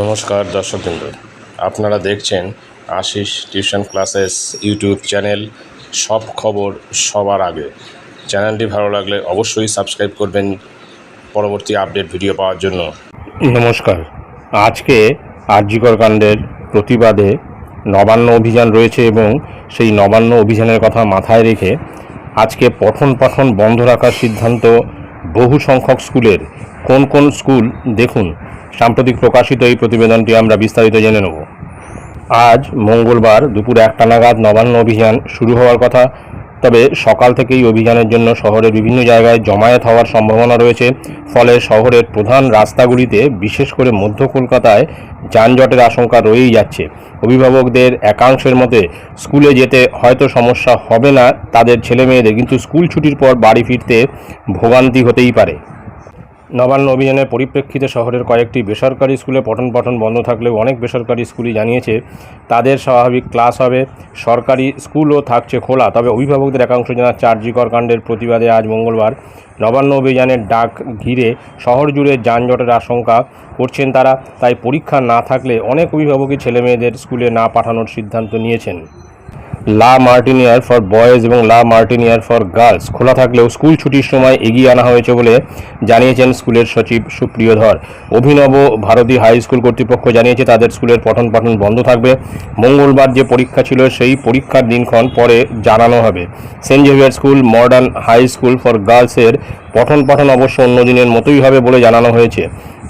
নমস্কার দর্শকবৃন্দ। আপনারা দেখছেন Ashis tuition classes YouTube channel. সব খবর সবার আগে। চ্যানেলটি ভালো লাগলে অবশ্যই সাবস্ক্রাইব করবেন পরবর্তী আপডেট ভিডিও পাওয়ার জন্য। নমস্কার। আজকে আরজিকর কাণ্ডের প্রতিবাদে নবান্ন অভিযান রয়েছে এবং সেই নবান্ন অভিযানের কথা মাথায় রেখে আজকে পঠন পাঠন বন্ধ রাখার সিদ্ধান্ত বহু সংখ্যক স্কুলের। কোন কোন স্কুল দেখুন। সাম্প্রতিক প্রকাশিত এই প্রতিবেদনটি আমরা বিস্তারিত জেনে নেব। আজ মঙ্গলবার দুপুর একটা নাগাদ নবান্ন অভিযান শুরু হওয়ার কথা। তবে সকাল থেকেই অভিযানের জন্য শহরের বিভিন্ন জায়গায় জমায়েত হওয়ার সম্ভাবনা রয়েছে। ফলে শহরের প্রধান রাস্তাগুলিতে, বিশেষ করে মধ্য কলকাতায়, যানজটের আশঙ্কা রয়েই যাচ্ছে। অভিভাবকদের একাংশের মতে, স্কুলে যেতে হয়তো সমস্যা হবে না, তাদের ছেলে মেয়েদের কিন্তু স্কুল ছুটির পর বাড়ি ফিরতে ভোগান্তি হতেই পারে। নবান্ন অভিযানের পরিপ্রেক্ষিতে শহরের কয়েকটি বেসরকারি স্কুলে পঠন পাঠন বন্ধ থাকলেও অনেক বেসরকারি স্কুলই জানিয়েছে, তাদের স্বাভাবিক ক্লাস হবে, সরকারি স্কুলও থাকছে খোলা। তবে অভিভাবকদের একাংশ জানাচ্ছে চার্জিকর কাণ্ডের প্রতিবাদে আজ মঙ্গলবার নবান্ন অভিযানের ডাক ঘিরে শহর জুড়ে যানজটের আশঙ্কা করছেন তারা, তাই পরীক্ষা না থাকলে অনেক অভিভাবকই ছেলে মেয়েদের স্কুলে না পাঠানোর সিদ্ধান্ত নিয়েছেন। লা মার্টিনিয়ার ফর বয়েজ এবং লা মার্টিনিয়ার ফর গার্লস। খোলা থাকলেও স্কুল ছুটির সময় এগিয়ে আনা হয়েছে বলে জানিয়েছেন স্কুলের সচিব সুপ্রিয় ধর অভিনব ভারতী হাই স্কুল কর্তৃপক্ষ জানিয়েছে, তাদের স্কুলের পঠন পাঠন বন্ধ থাকবে। মঙ্গলবার যে পরীক্ষা ছিল, সেই পরীক্ষার দিনক্ষণ পরে জানানো হবে। Saint Xavier school, modern high school for গার্লসের পঠন পাঠন অবশ্য অন্য দিনের মতোই হবে বলে জানানো হয়েছে।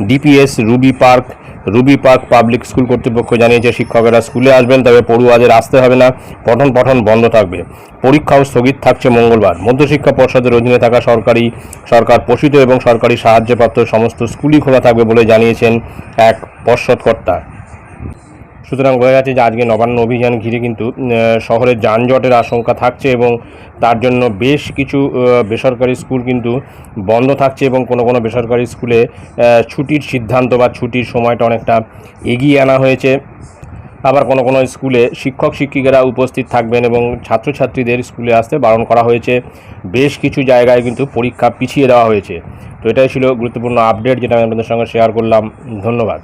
DPS, Ruby park Ruby park public school কর্তৃপক্ষ জানিয়েছে, শিক্ষকেরা স্কুলে আসবেন, তবে পড়ুয়াদের আসতে হবে না। পঠন পঠন বন্ধ থাকবে। পরীক্ষাও স্থগিত থাকছে মঙ্গলবার। মধ্যশিক্ষা পর্ষদের অধীনে থাকা সরকারি, সরকার পোষিত এবং সরকারি সাহায্যপ্রাপ্ত সমস্ত স্কুলই খোলা থাকবে বলে জানিয়েছেন এক পর্ষদকর্তা। সুতরাং বোঝা যাচ্ছে যে আজকে নবান্ন অভিযান ঘিরে কিন্তু শহরে যানজটের আশঙ্কা থাকছে এবং তার জন্য বেশ কিছু বেসরকারি স্কুল কিন্তু বন্ধ থাকছে এবং কোনো কোনো বেসরকারি স্কুলে ছুটির সিদ্ধান্ত বা ছুটির সময়টা অনেকটা এগিয়ে আনা হয়েছে। আবার কোনো কোনো স্কুলে শিক্ষক শিক্ষিকারা উপস্থিত থাকবেন এবং ছাত্রছাত্রীদের স্কুলে আসতে বারণ করা হয়েছে। বেশ কিছু জায়গায় কিন্তু পরীক্ষা পিছিয়ে দেওয়া হয়েছে। তো এটাই ছিল গুরুত্বপূর্ণ আপডেট যেটা আমি আপনাদের সঙ্গে শেয়ার করলাম। ধন্যবাদ।